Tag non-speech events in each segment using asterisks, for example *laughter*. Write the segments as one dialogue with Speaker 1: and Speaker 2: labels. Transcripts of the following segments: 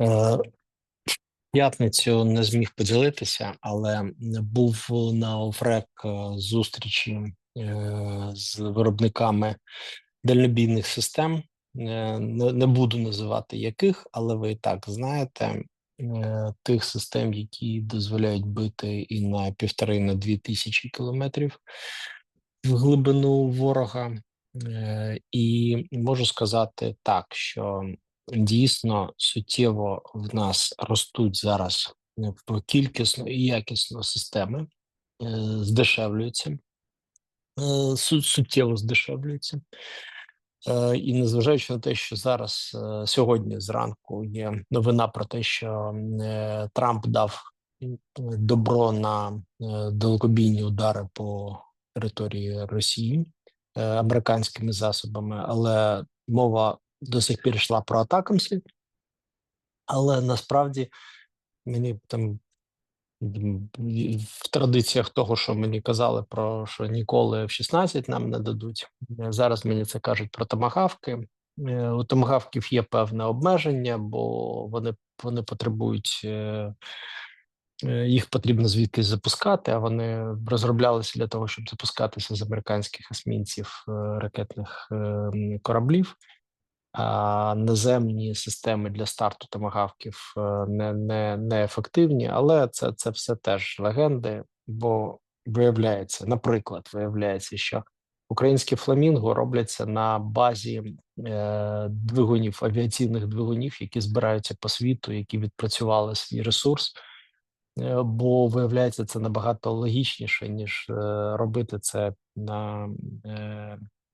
Speaker 1: Е, П'ятницю не зміг поділитися, але був на ОФРЕК е, зустрічі е, з виробниками дальнобійних систем. Не, буду називати яких, але ви і так знаєте тих систем, які дозволяють бити і на півтори, і на дві тисячі кілометрів в глибину ворога. І можу сказати так, що дійсно суттєво в нас ростуть зараз е, кількісно і якісно системи, е, здешевлюються, е, суттєво здешевлюються. І незважаючи на те, що зараз сьогодні зранку є новина про те, що Трамп дав добро на далекобійні удари по території Росії американськими засобами, але мова до сих пір йшла про атакамси. Але насправді мені там в традиціях того, що мені казали про що ніколи в 16 нам не дадуть. е, Зараз мені це кажуть про томагавки. Е, У томагавків є певне обмеження, бо вони, вони потребують. е, Їх потрібно звідкись запускати, а вони розроблялися для того, щоб запускатися з американських есмінців ракетних кораблів. Наземні системи для старту томагавків е, не, не, не ефективні, але це, це все теж легенди, бо виявляється, наприклад, виявляється, що українські фламінго робляться на базі е, двигунів, авіаційних двигунів, які збираються по світу, які відпрацювали свій ресурс. Е, Бо виявляється, це набагато логічніше, ніж е, робити це на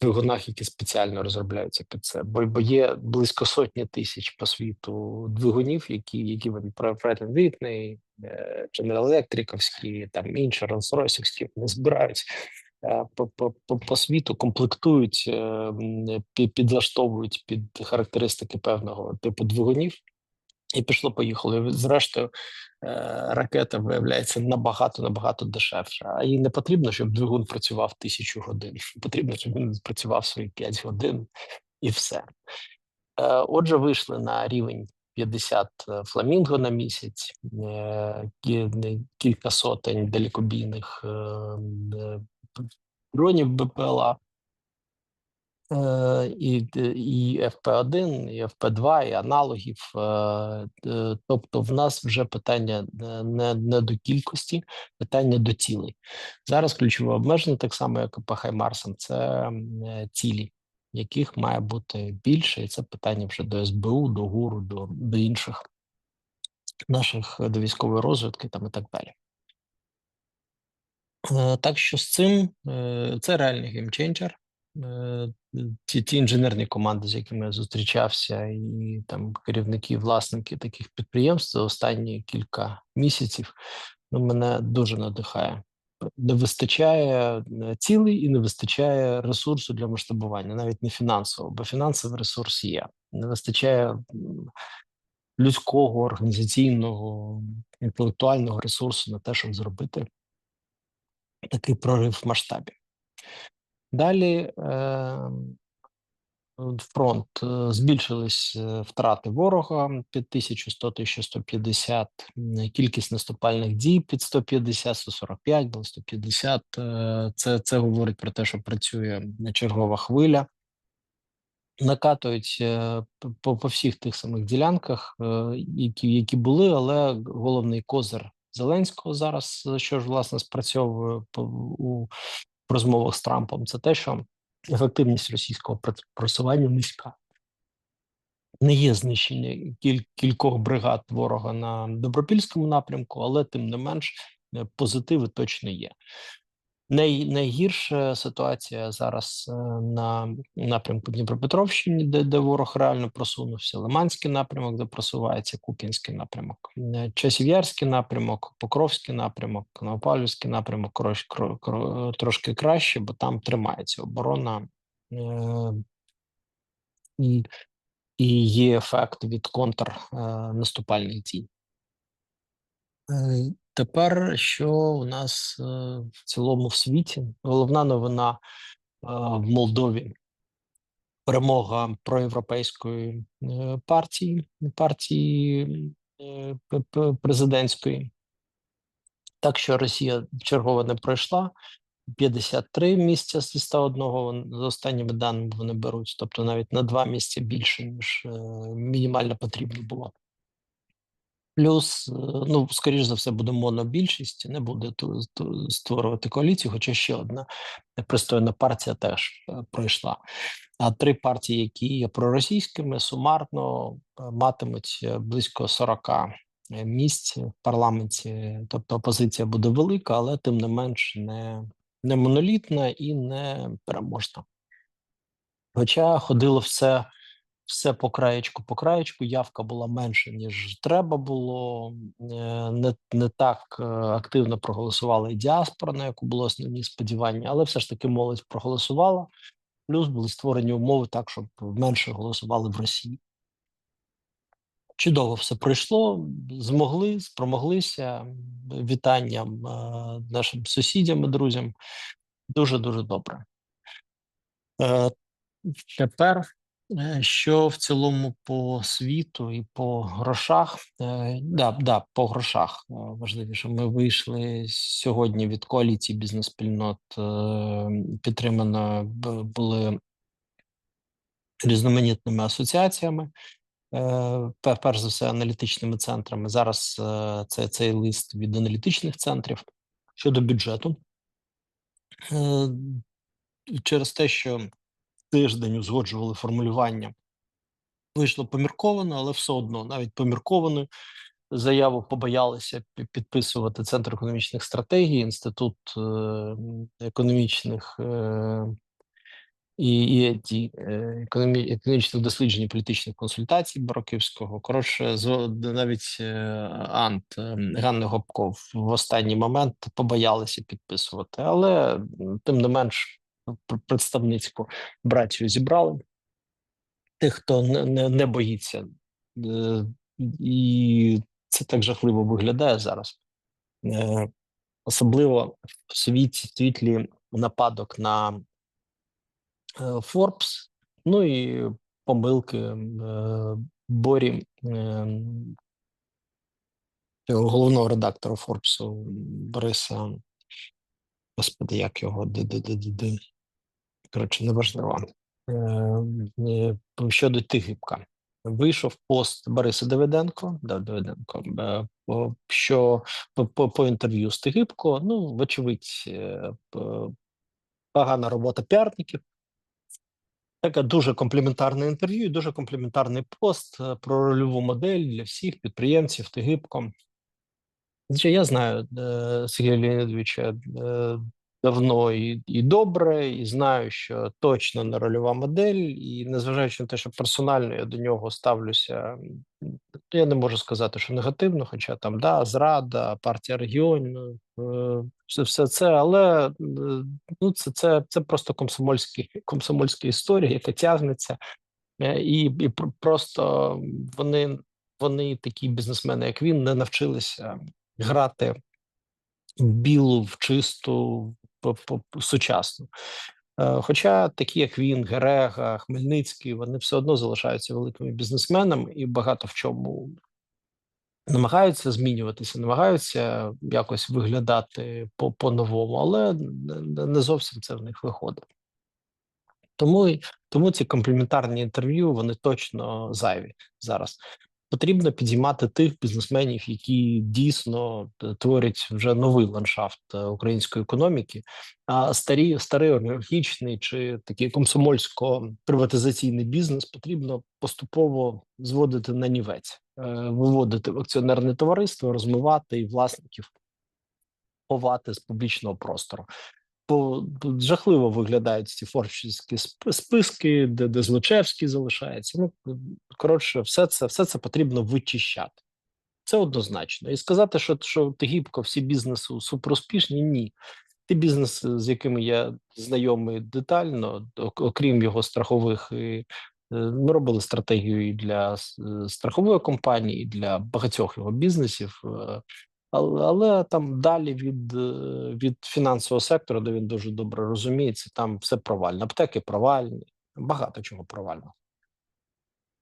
Speaker 1: двигунах, які спеціально розробляються під це. Бо, бо є близько сотні тисяч по світу двигунів, які, які вони Pratt Whitney, е, General Electric'овські, там інші Rolls-Royce'івські, вони збирають е, по, по, по, по світу, комплектують, е, підлаштовують під характеристики певного типу двигунів. І пішло, поїхало. Зрештою, е, ракета виявляється набагато набагато дешевша. А їй не потрібно, щоб двигун працював тисячу годин. Потрібно, щоб він працював свої 5 годин і все. Е, Отже, вийшли на рівень 50 фламінго на місяць, е, кілька сотень далекобійних е, е, дронів БПЛА. Е, і, і FP1, і FP2, і аналогів. е, Тобто, в нас вже питання не, не, до кількості, питання до цілей. Зараз ключове обмеження, так само як і по Хаймарсам, це е, цілі, яких має бути більше, і це питання вже до СБУ, до ГУРу, до, до інших наших до військової розвідки там і так далі. Так що з цим це реальний геймченджер. Е, Ті, ті інженерні команди, з якими я зустрічався, і там керівники, власники таких підприємств за останні кілька місяців, ну, мене дуже надихає. Не вистачає е, цілей і не вистачає ресурсу для масштабування, навіть не фінансового, бо фінансовий ресурс є. Не вистачає людського, організаційного, інтелектуального ресурсу на те, щоб зробити такий прорив в масштабі. Далі е, фронт е, збільшились е, втрати ворога під 1100, 1150, м, кількість наступальних дій під 150, 145, було 150. Е, Це, це говорить про те, що працює чергова хвиля. Накатують по, по всіх тих самих ділянках, які, які були, але головний козир Зеленського зараз, що ж власне спрацьовує у в розмовах з Трампом, це те, що ефективність російського просування низька. Не є знищення кіль, кількох бригад ворога на добропільському напрямку, але тим не менш е, позитиви точно є. Най, найгірша ситуація зараз е, на напрямку Дніпропетровщини, де, де ворог реально просунувся, Лиманський напрямок, де просувається Куп'янський напрямок, е, Часів'ярський напрямок, Покровський напрямок, Новопавлівський напрямок трошки краще, бо там тримається оборона. Е, і, і є ефект від контрнаступальних дій. Тепер що у нас е, в цілому в світі? Головна новина е, в Молдові перемога проєвропейської е, партії, партії президентської. Так що Росія чергово не пройшла. 53 місця зі 101 вон- за останніми даними вони беруть, тобто навіть на два місця більше, ніж мінімально потрібно було. Плюс, е, ну, скоріш за все, буде монобільшість, не буде ту- ту- створювати коаліцію, хоча ще одна пристойна партія теж е, пройшла. А три партії, які є проросійськими, сумарно е, матимуть близько 40 е, місць в парламенті. Тобто опозиція буде велика, але тим не менш не, не монолітна і не переможна. Хоча ходило все, все по краєчку, по краєчку, явка була менше, ніж треба було. е, Не, не так е, активно проголосувала і діаспора, на яку були основні сподівання, але все ж таки молодь проголосувала. Плюс були створені умови так, щоб менше голосували в Росії. Чудово все пройшло, змогли, спромоглися. Вітанням е, нашим сусідям і друзям. Дуже дуже добре. Тепер, що в цілому по світу і по грошах, е, да, да, по грошах е, важливіше. Ми вийшли сьогодні від коаліції бізнес-спільнот, е, підтримано були різноманітними асоціаціями. Е, перш за все, аналітичними центрами. Зараз е, це цей лист від аналітичних центрів щодо бюджету. Е, Через те, що тиждень узгоджували формулювання, вийшло помірковано, але все одно, навіть поміркованою заяву побоялися підписувати Центр економічних стратегій, Інститут е, економічних е, і, і е, економі, економічних досліджень і політичних консультацій Бараківського. Коротше, навіть Ант Ганни Гопков в останній момент побоялися підписувати, але тим не менш представницьку братію зібрали тих, хто не, не, не боїться, Е, і це так жахливо виглядає зараз. Е, Особливо в світі світлі нападок на е, Forbes, ну і помилки Борі, головного редактора Форбсу Бориса. Господи, як його ди-ди-ди-ди-ди. Коротше, неважливо. Е, е, Щодо Тигибка. Вийшов пост Бориса Давиденко, да, Давиденко, е, що по, по, по інтерв'ю з Тигибко, ну, вочевидь, е, погана робота піарників. Таке дуже компліментарне інтерв'ю, і дуже компліментарний пост про рольову модель для всіх підприємців Тигибко. Я знаю Сергія Леонідовича давно і, і добре, і знаю, що точно не рольова модель, і незважаючи на те, що персонально я до нього ставлюся, я не можу сказати, що негативно, хоча там да, зрада, партія регіонів, е, все, все це, але е, ну, це, це, це просто комсомольські, комсомольська історія, яка тягнеться, Е, і, і просто вони, вони, такі бізнесмени, як він, не навчилися грати білу, в чисту, сучасну. Е, Хоча такі, як він, Герега, Хмельницький, вони все одно залишаються великими бізнесменами і багато в чому намагаються змінюватися, намагаються якось виглядати по, по-новому, але не, зовсім це в них виходить. Тому, тому ці компліментарні інтерв'ю вони точно зайві зараз. Потрібно підіймати тих бізнесменів, які дійсно творять вже новий ландшафт е, української економіки. А старі, старий олігархічний чи такий комсомольсько-приватизаційний бізнес потрібно поступово зводити на нівець, е, виводити в акціонерне товариство, розмивати і власників ховати з публічного простору. Бо жахливо виглядають ці форчівські списки, де, де Злочевський залишається. Ну коротше, все це, все це потрібно вичищати. Це однозначно. І сказати, що, що Тигіпко, всі бізнеси суперуспішні, ні. Ті бізнеси, з якими я знайомий детально, окрім його страхових, е, ми робили стратегію і для е, страхової компанії, і для багатьох його бізнесів. Але, але там далі від, е, від фінансового сектору, де він дуже добре розуміється, там все провально. Аптеки провальні, багато чого провально.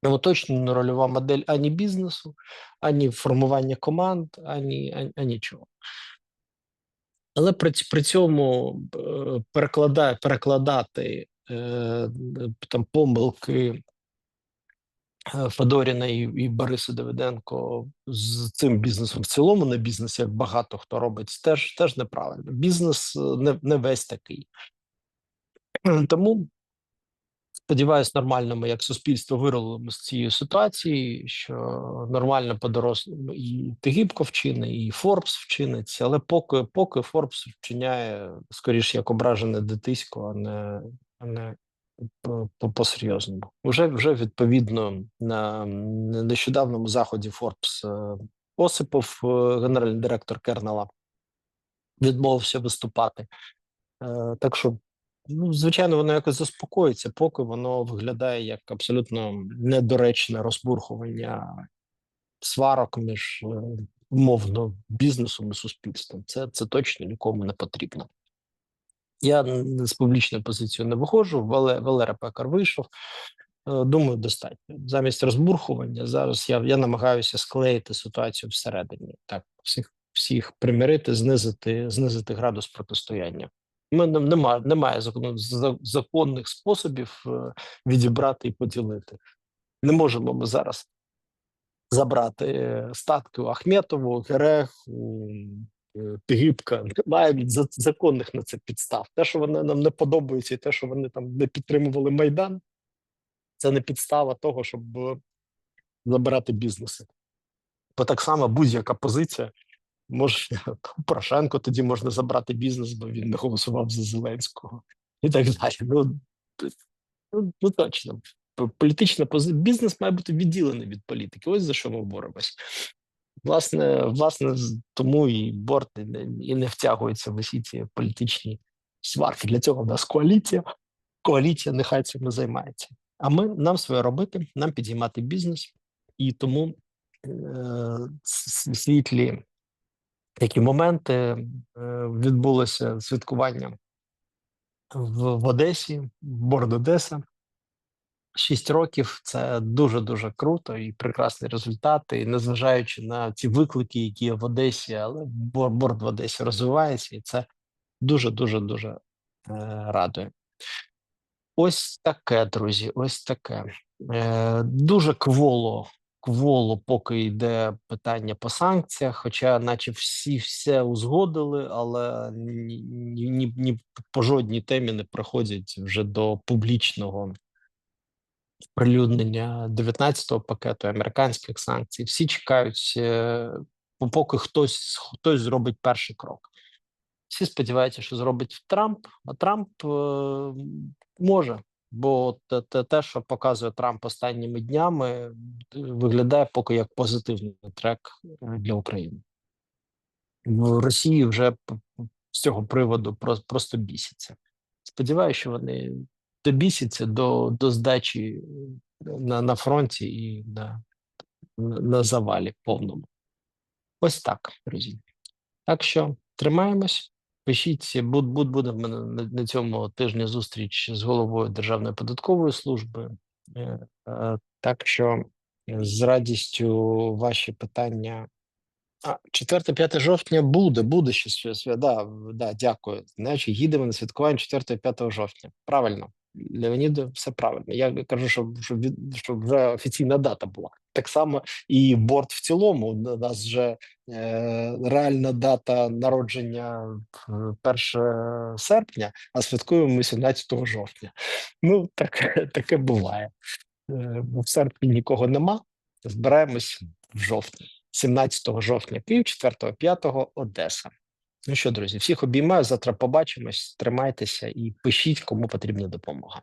Speaker 1: Ну, точно не рольова модель ані бізнесу, ані формування команд, ані, ані, ані чого. Але при, при цьому е, перекладає, перекладати е, там помилки Федоріна і, і Бориса Давиденко з цим бізнесом в цілому на бізнес, як багато хто робить, теж теж неправильно. Бізнес не, не весь такий. *clears throat* Тому Сподіваюсь, нормально ми як суспільство вирулимо з цієї ситуації, що нормально подорос і Тигибко вчини, і Форбс вчиниться, але поки поки Форбс вчиняє скоріш як ображене дитисько, а не а не по, по серйозному. Вже вже відповідно на нещодавному заході Форбс е, Осипов, е, генеральний директор Кернела, відмовився виступати. Е, так що Ну, звичайно, воно якось заспокоїться, поки воно виглядає як абсолютно недоречне розбурхування сварок між умовно бізнесом і суспільством. Це це точно нікому не потрібно. Я з публічною позицією не виходжу, Валера Пекар вийшов. Е, думаю, достатньо. Замість розбурхування зараз я я намагаюся склеїти ситуацію всередині. Так, всіх всіх примирити, знизити, знизити градус протистояння. Ми немає, немає законних способів е, відібрати і поділити. Не можемо ми зараз забрати е, статки у Ахметову, Гереху, е, Тигибка. Немає законних на це підстав. Те, що вони нам не подобаються, і те, що вони там не підтримували Майдан, це не підстава того, щоб забирати бізнеси. Бо так само будь-яка позиція може *laughs* Порошенко тоді можна забрати бізнес, бо він не голосував за Зеленського і так далі. Ну, ну, ну точно. Політична позиція бізнес має бути відділений від політики. Ось за що ми боремось. Власне, власне, тому і борт і не втягується в усі ці політичні сварки. Для цього в нас коаліція. Коаліція нехай цим займається. А ми нам своє робити, нам підіймати бізнес, і тому е, світлі Такі моменти е, відбулося святкування в, в Одесі, в Борд Одеса. Шість років це дуже дуже круто і прекрасні результати. І незважаючи на ці виклики, які є в Одесі, але борд в Одесі розвивається, і це дуже дуже дуже е, радує. Ось таке, друзі. Ось таке. Е, Дуже кволо кволо, поки йде питання по санкціях, хоча, наче всі все узгодили, але ні, ні, ні по жодній темі не приходять вже до публічного прилюднення 19-го пакету американських санкцій. Всі чекають, е, поки хтось хтось зробить перший крок. Всі сподіваються, що зробить Трамп, а Трамп е, може Бо те, те, що показує Трамп останніми днями, виглядає поки як позитивний трек для України. В Росії вже з цього приводу просто бісяться. Сподіваюся, що вони добісяться до до здачі на на фронті і на, на завалі повному. Ось так, друзі. Так що тримаємось. Пишіть, буд, буд, буде мене на, цьому тижні зустріч з головою Державної податкової служби. Е, е, так що з радістю ваші питання. А 4-5 жовтня буде, буде ще свята. Да, дякую. Значить, їдемо на святкування 4-5 жовтня. Правильно, Леоніду, все правильно. Я кажу, щоб щоб, щоб вже офіційна дата була. Так само і борт в цілому. У нас вже е, реальна дата народження 1 серпня, а святкуємо ми 17 жовтня. Ну, так, таке буває. Е, в серпні нікого нема. Збираємось в жовтні, 17 жовтня, Київ, 4, 5 Одеса. Ну що, друзі, всіх обіймаю. Завтра побачимось. Тримайтеся і пишіть, кому потрібна допомога.